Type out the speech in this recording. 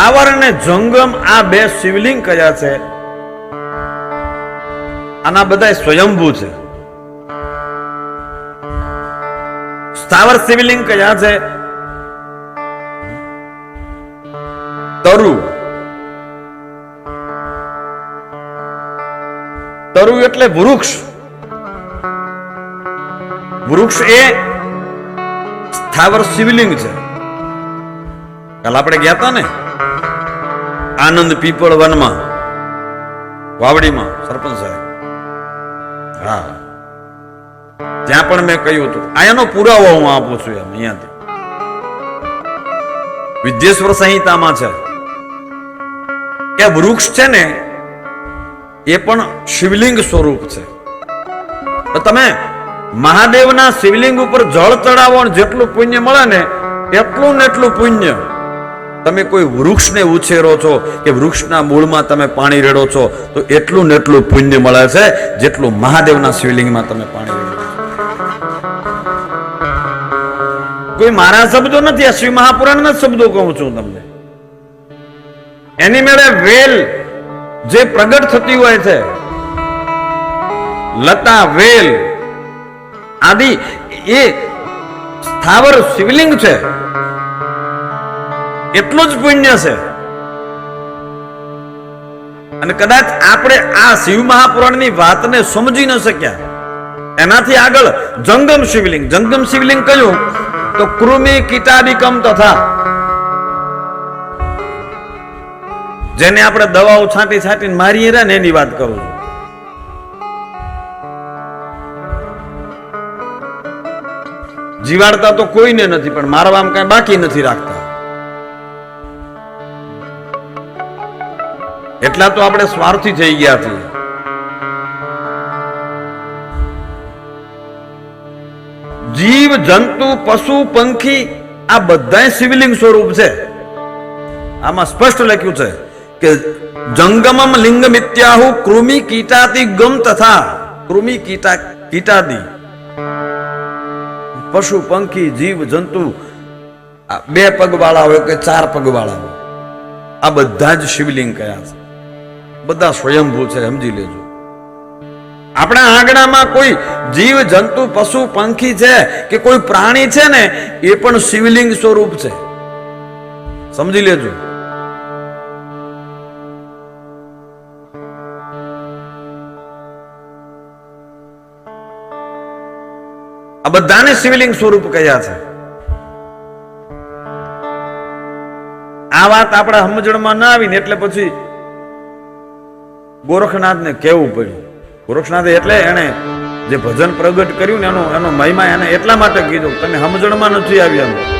સ્થાવર અને જંગમ આ બે શિવલિંગ કયા છે. આના બધા સ્વયંભૂ છે. સ્થાવર શિવલિંગ કયા છે. તરુ. તરુ એટલે વૃક્ષ. વૃક્ષ એ સ્થાવર શિવલિંગ છે. કાલ આપણે ગયા હતા ને? આનંદ પીપળ વનમાં વાવડીમાં, સરપંચ સાહેબ. હા. ત્યાં પણ મેં કહ્યું હતું. આ પુરાવો હું આપું છું એમ અહીંયાથી. વિદ્યેશ્વર સંહિતામાં છે. કે વૃક્ષ છે ને, એ પણ શિવલિંગ સ્વરૂપ છે. તમે મહાદેવના શિવલિંગ ઉપર જળ ચડાવો જેટલું પુણ્ય મળે ને, એટલું ને એટલું પુણ્ય. તમે કોઈ વૃક્ષને ઉછેરો છો કે વૃક્ષના મૂળમાં તમે પાણી રેડો છો, તો એટલું ને એટલું પુણ્ય મળે છે, જેટલું મહાદેવના શિવલિંગમાં તમે પાણી રેડો કોઈ મારા શબ્દો નથી, આ શિવ મહાપુરાણના શબ્દો કહું છું તમને. એની મેળે વેલ જે પ્રગટ થતી હોય છે, લતા વેલ, આદિ, એ સ્થાવર શિવલિંગ છે. એટલું જ પુણ્ય છે. અને કદાચ આપણે આ શિવ મહાપુરાણની વાતને સમજી ન શક્યા. એનાથી આગળ જંગમ શિવલિંગ જંગમ શિવલિંગ કયું તો કૃમિ કીટાદિકમ તથા. જેને આપણે દવાઓ છાંટી છાંટીને મારીએ રહ્યા ને એની વાત કરું જીવાડતા તો કોઈને નથી, પણ મારવામાં કઈ બાકી નથી રાખતા. એટલા તો આપણે સ્વાર્થી થઈ ગયા છીએ. જીવ, જંતુ, પશુ, પંખી, આ બધા શિવલિંગ સ્વરૂપ છે. આમાં સ્પષ્ટ લખ્યું છે કે જંગમમ લિંગ મિત્યાહુ કૃમિ કીટાતી ગમ તથા કૃમિ કીટા કીટાદિ. પશુ, પંખી, જીવ, જંતુ બે પગવાળા હોય કે ચાર પગવાળા હોય. આ બધા જ શિવલિંગ કયા છે? બધા સ્વયંભૂ છે, સમજી લેજો. આપણા આંગણામાં કોઈ જીવ, જંતુ, પશુ, પંખી છે કે કોઈ પ્રાણી છે ને, એ પણ શિવલિંગ સ્વરૂપ છે. સમજી લેજો. આ બધાને શિવલિંગ સ્વરૂપ કયા છે? આ વાત આપણા સમજણમાં ના આવીને એટલે પછી ગોરખનાથને કહેવું પડ્યું. ગોરખનાથે એટલે એને જે ભજન પ્રગટ કર્યું ને એનો એનો મહિમા એને એટલા માટે કીધું, તમે સમજણમાં નથી આવ્યા.